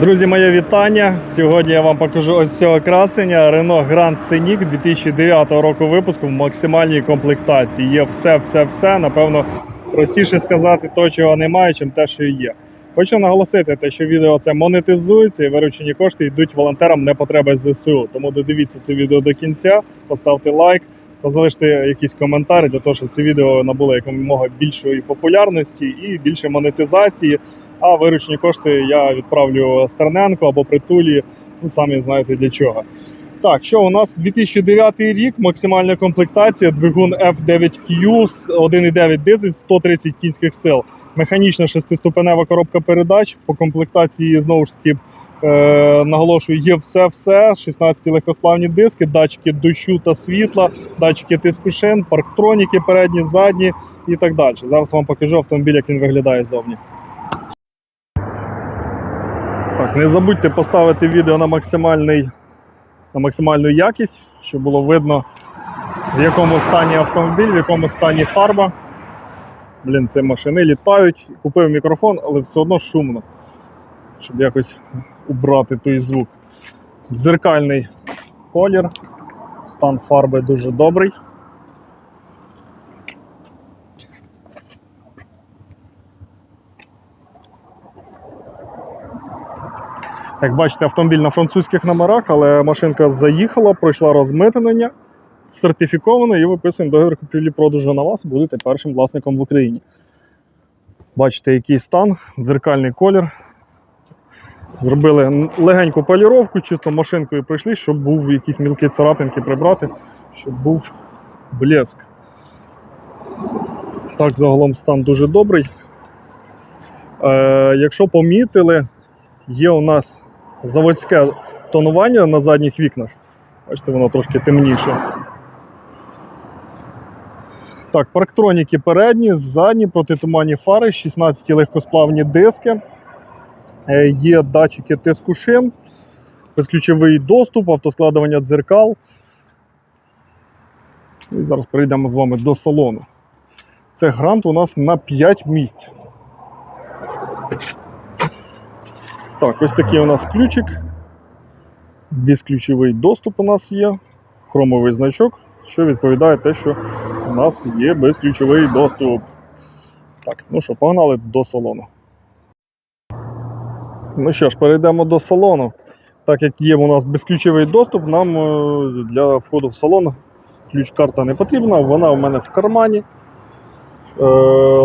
Друзі, моє вітання. Сьогодні я вам покажу ось цього красення Renault Grand Scenic 2009 року випуску в максимальній комплектації. Є все, все, все. Напевно, простіше сказати то, чого немає, чим те, що є. Хочу наголосити, те, що відео це монетизується і виручені кошти йдуть волонтерам не потреби ЗСУ. Тому додивіться це відео до кінця, поставте лайк та залиште якісь коментарі для того, щоб це відео набуло якомога більшої популярності і більше монетизації. А виручені кошти я відправлю Стерненко або притулі. Ну самі знаєте для чого. Так, що у нас 2009 рік, максимальна комплектація, двигун F9Q, 1,9 дизель, 130 кінських сил. Механічна шестиступенева коробка передач. По комплектації знову ж таки е, наголошую, є все-все. 16 легкосплавні диски, датчики дощу та світла, датчики тиску шин, парктроніки передні, задні і так далі. Зараз вам покажу автомобіль, як він виглядає ззовні. Так, не забудьте поставити відео на максимальний, на максимальну якість, щоб було видно, в якому стані автомобіль, в якому стані фарба. Блін, ці машини літають. Купив мікрофон, але все одно шумно. Щоб якось убрати той звук. Дзеркальний колір. Стан фарби дуже добрий. Як бачите, автомобіль на французьких номерах, але машинка заїхала, пройшла розмитнення, сертифікована і виписуємо договір купівлі-продажу на вас, будете першим власником в Україні. Бачите, який стан, дзеркальний колір. Зробили легеньку поліровку, чисто машинкою пройшли, щоб був якісь мілкі царапинки прибрати, щоб був блеск. Так, загалом стан дуже добрий. Е, якщо помітили, є у нас заводське тонування на задніх вікнах. Бачите, воно трошки темніше. Так, парктроніки передні, задні, протитуманні фари, 16 легкосплавні диски. Е, Є датчики тиску шин, безключовий доступ, автоскладування дзеркал. І зараз перейдемо з вами до салону. Це грант у нас на 5 місць. Так, ось такий у нас ключик. Безключовий доступ у нас є. Хромовий значок, що відповідає те, що у нас є безключовий доступ. Так, ну що, погнали до салону. Ну що ж, перейдемо до салону. Так як є у нас безключовий доступ, нам е, для входу в салон ключ-карта не потрібна, вона у мене в кармані. Е,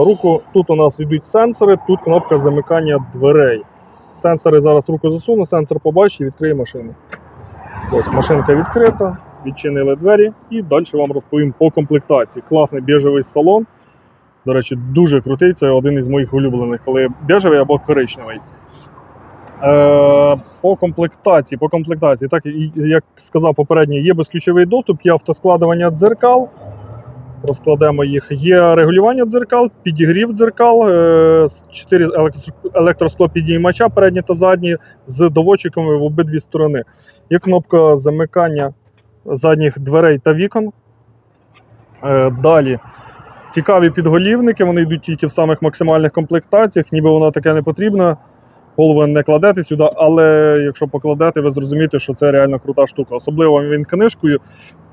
Руку тут у нас йдуть сенсори, тут кнопка замикання дверей. Сенсори зараз руку засуну, сенсор побачить і відкриє машину. Ось машинка відкрита, відчинили двері і далі вам розповім по комплектації. Класний біжевий салон. До речі, дуже крутий. Це один із моїх улюблених, коли біжевий або коричневий. Е, по комплектації, по комплектації, так як сказав попередньо, є безключовий доступ, є автоскладування дзеркал. Розкладемо їх. Є регулювання дзеркал, підігрів дзеркал, 4 електросклопідіймача, передні та задні, з доводчиками в обидві сторони. Є кнопка замикання задніх дверей та вікон. Е, Далі цікаві підголівники, вони йдуть тільки в самих максимальних комплектаціях, ніби воно таке не потрібно. Голову не кладете сюди, але якщо покладете, ви зрозумієте, що це реально крута штука. Особливо він книжкою.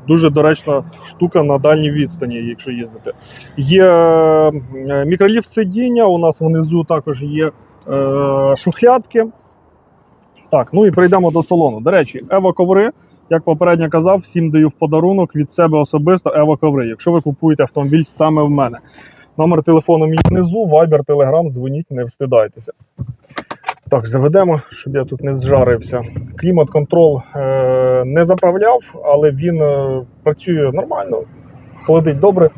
Дуже доречна штука на дальній відстані, якщо їздити. Є е, мікроліфт сидіння, у нас внизу також є е, шухлядки. Так, ну і прийдемо до салону. До речі, ево-коври, як попередньо казав, всім даю в подарунок від себе особисто ево-коври, якщо ви купуєте автомобіль саме в мене. Номер телефону мій внизу, Viber, Telegram, дзвоніть, не встидайтеся. Так, заведемо, щоб я тут не зжарився. Клімат-контрол е, не заправляв, але він е, працює нормально, холодить добре.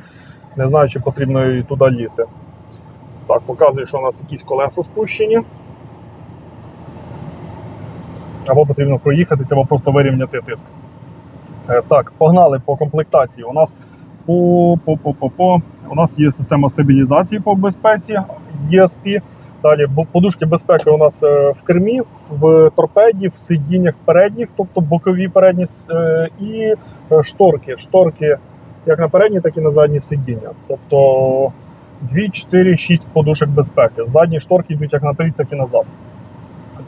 Не знаю, чи потрібно і туди лізти. Так, показую, що у нас якісь колеса спущені. Або потрібно проїхатися, або просто вирівняти тиск. Е, так, погнали по комплектації. У нас по, по, по, по, по. У нас є система стабілізації по безпеці ESP. Далі подушки безпеки у нас е, в кермі, в торпеді, в сидіннях передніх, тобто бокові передні е, і е, шторки. Шторки як на передні, так і на задні сидіння. Тобто 2, 4, 6 подушок безпеки. Задні шторки йдуть як наперед, так і назад.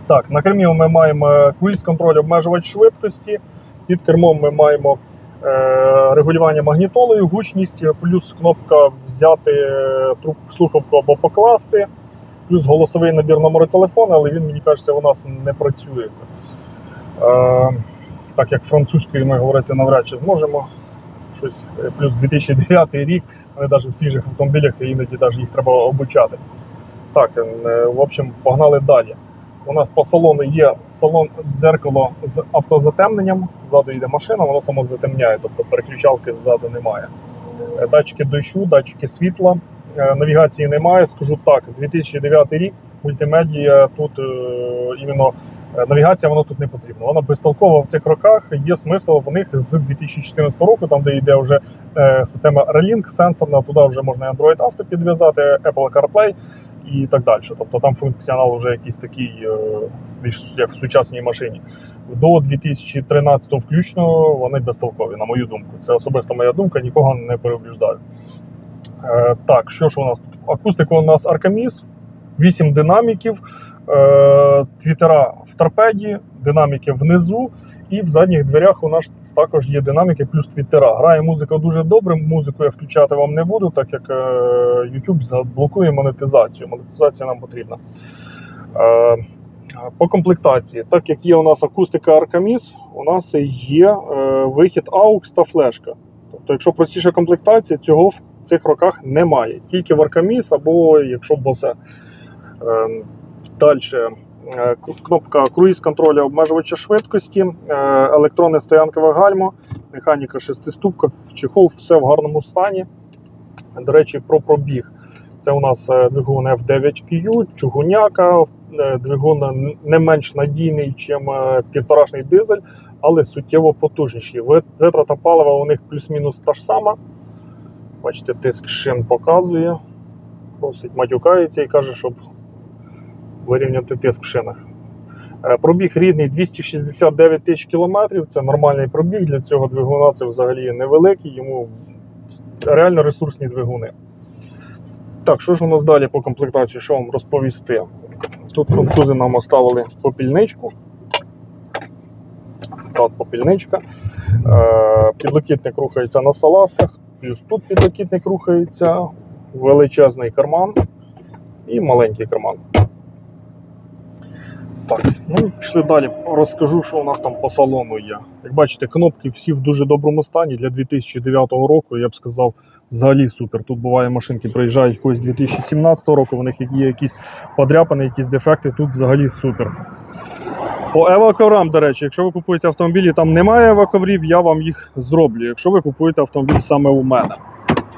Так, на кермі ми маємо круїз контроль обмежувач швидкості. Під кермом ми маємо регулювання магнітолою, гучність, плюс кнопка взяти труп, слухавку або покласти, плюс голосовий набір номеру телефону, але він, мені кажеться, у нас не працює. Е, так як французькою ми говорити навряд чи зможемо. Щось е, плюс 2009 рік, вони навіть в свіжих автомобілях іноді навіть їх треба обучати. Так, е, в общем, погнали далі. У нас по салону є салон дзеркало з автозатемненням. Ззаду йде машина, воно само затемняє, тобто переключалки ззаду немає. Е, Датчики дощу, датчики світла, навігації немає. Скажу так, 2009 рік мультимедія тут е, іменно е, навігація вона тут не потрібна. Вона безтолкова в цих роках. Є смисл в них з 2014 року, там де йде вже е, система Relink сенсорна, туди вже можна Android Auto підв'язати, Apple CarPlay і так далі. Тобто там функціонал вже якийсь такий е, більш як в сучасній машині. До 2013 включно вони безтолкові, на мою думку. Це особисто моя думка, нікого не переубіждаю. Е, так, що ж у нас тут? Акустика у нас Аркаміс, 8 динаміків, е, твітера в торпеді, динаміки внизу. І в задніх дверях у нас також є динаміки плюс твіттера. Грає музика дуже добре. Музику я включати вам не буду, так як е, YouTube заблокує монетизацію. Монетизація нам потрібна. По комплектації, так як є у нас акустика Arcamis, у нас є вихід AUX та флешка. Тобто, якщо простіша комплектація, цього в цих роках немає. Тільки в Arcamis або якщо Bose. Е, Далі. Е, Кнопка круїз контролю обмежувача швидкості, е, електронне стоянкове гальмо, механіка шестиступка, чехол, все в гарному стані. До речі, про пробіг. Це у нас е, двигун F9QU, чугуняка, двигун не менш надійний, ніж півторашний дизель, але суттєво потужніший. Вит- Витрата палива у них плюс-мінус та ж сама. Бачите, тиск шин показує. Просить матюкається і каже, щоб вирівняти тиск в шинах. Е, Пробіг рідний 269 тисяч кілометрів. Це нормальний пробіг. Для цього двигуна це взагалі невеликий, йому реально ресурсні двигуни. Так, що ж у нас далі по комплектації? Що вам розповісти? Тут французи нам оставили попільничку. Попільничка. Е, Підлокітник рухається на салазках, плюс тут підлокітник рухається, величезний карман і маленький карман. Так, ну пішли далі. Розкажу, що у нас там по салону є. Як бачите, кнопки всі в дуже доброму стані для 2009 року. Я б сказав, взагалі супер. Тут буває машинки приїжджають когось 2017 року, в них є якісь подряпини, якісь дефекти. Тут взагалі супер. По еваковрам, до речі, якщо ви купуєте автомобіль і там немає еваковрів, я вам їх зроблю. Якщо ви купуєте автомобіль саме у мене.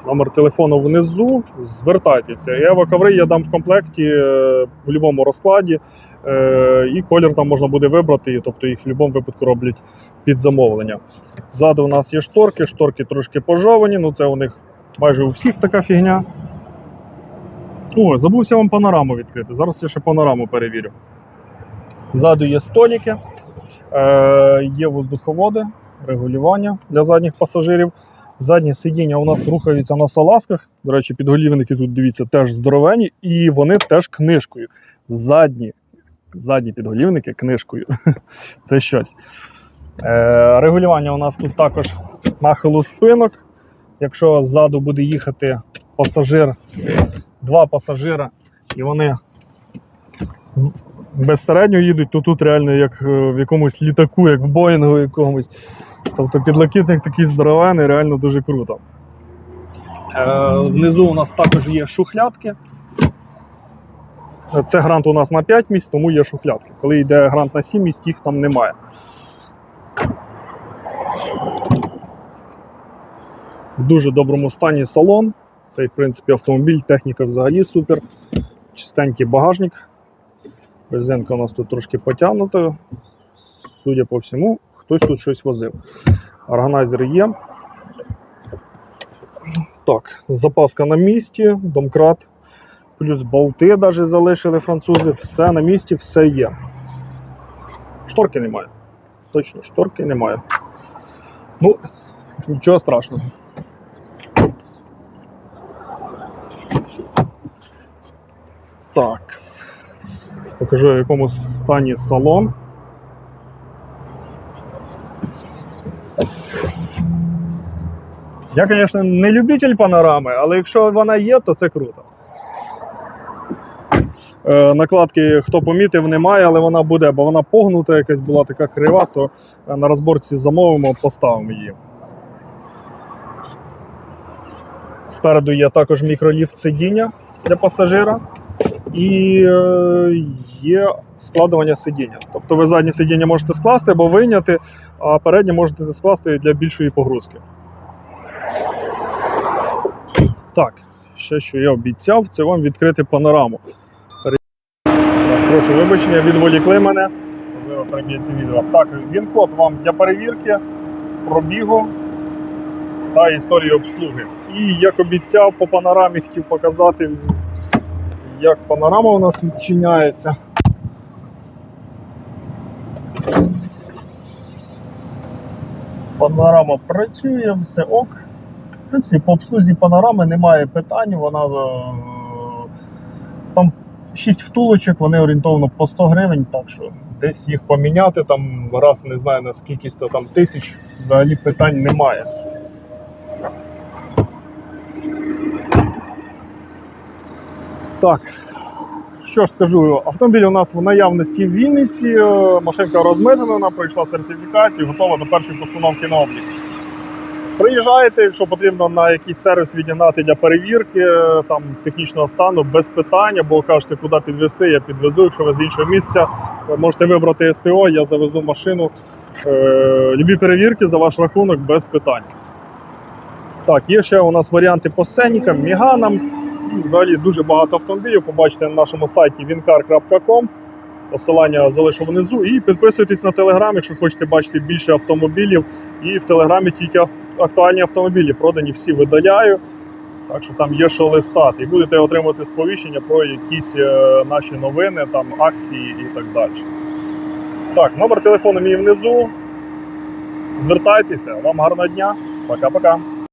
Номер телефону внизу, звертайтеся. Еваковри я дам в комплекті е, в будь-якому розкладі. Е, І колір там можна буде вибрати, тобто їх в будь-якому випадку роблять під замовлення. Ззаду у нас є шторки, шторки трошки пожовані, ну це у них майже у всіх така фігня. О, забувся вам панораму відкрити. Зараз я ще панораму перевірю. Ззаду є столики, е, є воздуховоди, регулювання для задніх пасажирів. Задні сидіння у нас рухаються на салазках. До речі, підголівники тут дивіться теж здоровені, і вони теж книжкою. Задні, задні підголівники книжкою. Це щось. Е, регулювання у нас тут також нахилу спинок. Якщо ззаду буде їхати пасажир, два пасажира, і вони безсередньо їдуть, то тут реально як е, в якомусь літаку, як в Боїнгу якомусь. Тобто підлокітник такий здоровений, реально дуже круто. Е, внизу у нас також є шухлядки. Це грант у нас на 5 місць, тому є шухлядки. Коли йде грант на 7 місць, їх там немає. В дуже доброму стані салон. Та й, в принципі, автомобіль, техніка взагалі супер. Чистенький багажник. Резинка у нас тут трошки потягнута. Судя по всьому, хтось тут щось возив. Органайзер є. Так, запаска на місці, домкрат, плюс болти навіть залишили французи. Все на місці, все є. Шторки немає. Точно, шторки немає. Ну, нічого страшного. Так. Покажу, в якому стані салон. Я, звісно, не любитель панорами, але якщо вона є, то це круто. Е, Накладки, хто помітив, немає, але вона буде, бо вона погнута, якась була така крива, то е, на розборці замовимо, поставимо її. Спереду є також мікроліфт сидіння для пасажира і е, є складування сидіння. Тобто ви заднє сидіння можете скласти або вийняти, а переднє можете скласти для більшої погрузки. Так, ще що я обіцяв, це вам відкрити панораму. Прошу вибачення, відволікли мене. Приб'ється відео. Так, він код вам для перевірки, пробігу та історії обслуги. І як обіцяв, по панорамі хотів показати, як панорама у нас відчиняється. Панорама працює, все ок. В принципі, по обслузі панорами немає питань. Вона е, там 6 втулочок, вони орієнтовно по 100 гривень, так що десь їх поміняти там раз не знаю на скільки там тисяч, взагалі питань немає. Так, що ж скажу, автомобіль у нас в наявності в Вінниці. е, Машинка розмитнена, пройшла сертифікацію, готова до першої постановки на облік. Приїжджаєте, якщо потрібно на якийсь сервіс відігнати для перевірки е, там, технічного стану, без питань, або кажете, куди підвезти, я підвезу. Якщо ви з іншого місця, можете вибрати СТО, я завезу машину. Е, любі перевірки за ваш рахунок без питань. Так, є ще у нас варіанти по сценікам, міганам. Взагалі дуже багато автомобілів. Побачите на нашому сайті wincar.com. Посилання залишу внизу. І підписуйтесь на телеграм, якщо хочете бачити більше автомобілів. І в телеграмі тільки актуальні автомобілі. Продані всі видаляю. Так що там є що листати. І будете отримувати сповіщення про якісь е, наші новини, там акції і так далі. Так, номер телефону мій внизу. Звертайтеся, вам гарного дня. Пока-пока.